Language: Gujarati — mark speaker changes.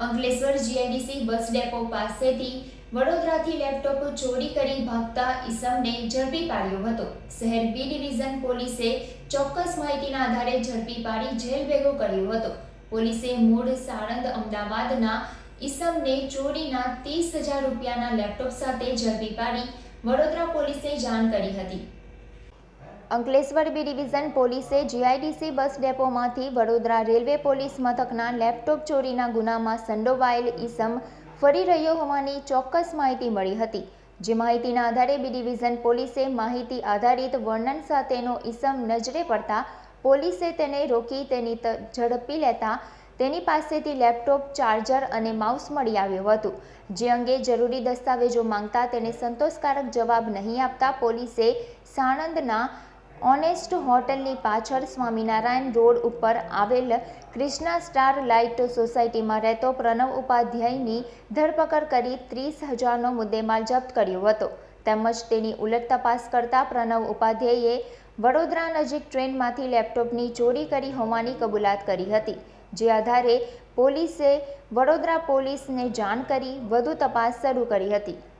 Speaker 1: અંકલેશ્વર જીઆઈડીસી બસ ડેપો પાસેથી વડોદરાથી લેપટોપ ચોરી કરી ભાગતા ઈસમને ઝડપી પાડ્યો હતો. શહેર બી ડિવિઝન પોલીસે ચોક્કસ માહિતીના આધારે ઝડપી પાડી જેલ ભેગો કર્યો હતો. પોલીસે મૂળ સાણંદ અમદાવાદના ઈસમને ચોરીના ત્રીસ હજાર રૂપિયાના લેપટોપ સાથે ઝડપી પાડી વડોદરા પોલીસે જાણ કરી હતી. અંકલેશ્વર બી ડિવિઝન પોલીસે જીઆઈડીસી બસ ડેપોમાંથી વડોદરા રેલવે પોલીસ મથકના લેપટોપ ચોરીના ગુનામાં સંડોવાયેલ ઈસમ ફરી રહ્યો હોવાની ચોક્કસ માહિતી મળી હતી. જે માહિતીના આધારે બી ડિવિઝન પોલીસે માહિતી આધારિત વર્ણન સાથેનો ઈસમ નજરે પડતા પોલીસે તેને રોકી તેની ઝડપી લેતા તેની પાસેથી લેપટોપ, ચાર્જર અને માઉસ મળી આવ્યું હતું. જે અંગે જરૂરી દસ્તાવેજો માંગતા તેને સંતોષકારક જવાબ નહીં આપતા પોલીસે સાણંદના ઓનેસ્ટ હોટલની પાછળ સ્વામિનારાયણ રોડ ઉપર આવેલ ક્રિષ્ના સ્ટાર લાઇટ સોસાયટીમાં રહેતો પ્રણવ ઉપાધ્યાયની ધરપકડ કરી ત્રીસ હજારનો મુદ્દેમાલ જપ્ત કર્યો હતો. તેમજ તેની ઉલટ તપાસ કરતા પ્રણવ ઉપાધ્યાયે વડોદરા નજીક ટ્રેનમાંથી લેપટોપની ચોરી કરી હોવાની કબૂલાત કરી હતી. જે આધારે પોલીસે વડોદરા પોલીસને જાણ કરી વધુ તપાસ શરૂ કરી હતી.